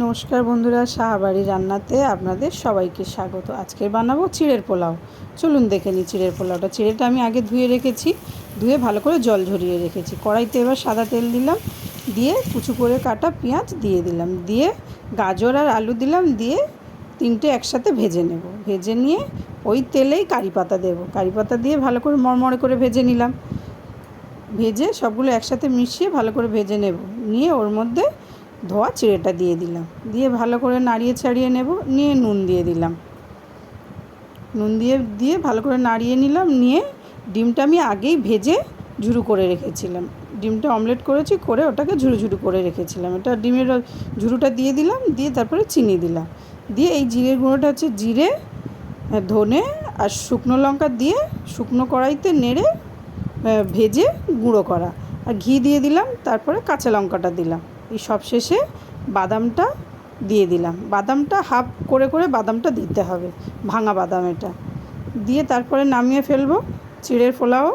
নমস্কার বন্ধুরা, শাহবাড়ি রান্নাতে আপনাদের সবাইকে স্বাগত। আজকে বানাবো চিড়ের পোলাও। চলুন দেখে নিই চিড়ের পোলাওটা। চিড়েটা আমি আগে ধুয়ে রেখেছি, ধুয়ে ভালো করে জল ঝরিয়ে রেখেছি। কড়াইতে এবার সাদা তেল দিলাম, দিয়ে কুচু করে কাটা পেঁয়াজ দিয়ে দিলাম। দিয়ে গাজর আর আলু দিলাম, দিয়ে তিনটে একসাথে ভেজে নেব। ভেজে নিয়ে ওই তেলেই কারি পাতা দেবো। কারি পাতা দিয়ে ভালো করে মরমরে করে ভেজে নিলাম। ভেজে সবগুলো একসাথে মিশিয়ে ভালো করে ভেজে নেব। নিয়ে ওর মধ্যে ধোয়া চিড়েটা দিয়ে দিলাম। দিয়ে ভালো করে নাড়িয়ে ছাড়িয়ে নেব, নিয়ে নুন দিয়ে দিলাম। নুন দিয়ে দিয়ে ভালো করে নাড়িয়ে নিলাম, নিয়ে ডিমটা আমি আগেই ভেজে ঝুরু করে রেখেছিলাম। ডিমটা অমলেট করেছি, করে ওটাকে ঝুরু ঝুরু করে রেখেছিলাম। এটা ডিমের ঝুরুটা দিয়ে দিলাম, দিয়ে তারপরে চিনি দিলাম। দিয়ে এই জিরের গুঁড়োটা হচ্ছে জিরে ধনে আর শুকনো লঙ্কা দিয়ে শুকনো কড়াইতে নেড়ে ভেজে গুঁড়ো করা। আর ঘি দিয়ে দিলাম, তারপরে কাঁচা লঙ্কাটা দিলাম। এই সব শেষে বাদামটা দিয়ে দিলাম। বাদামটা হাফ করে করে বাদামটা দিতে হবে, ভাঙা বাদাম এটা। দিয়ে তারপরে নামিয়ে ফেলব, চিড়ের পোলাও।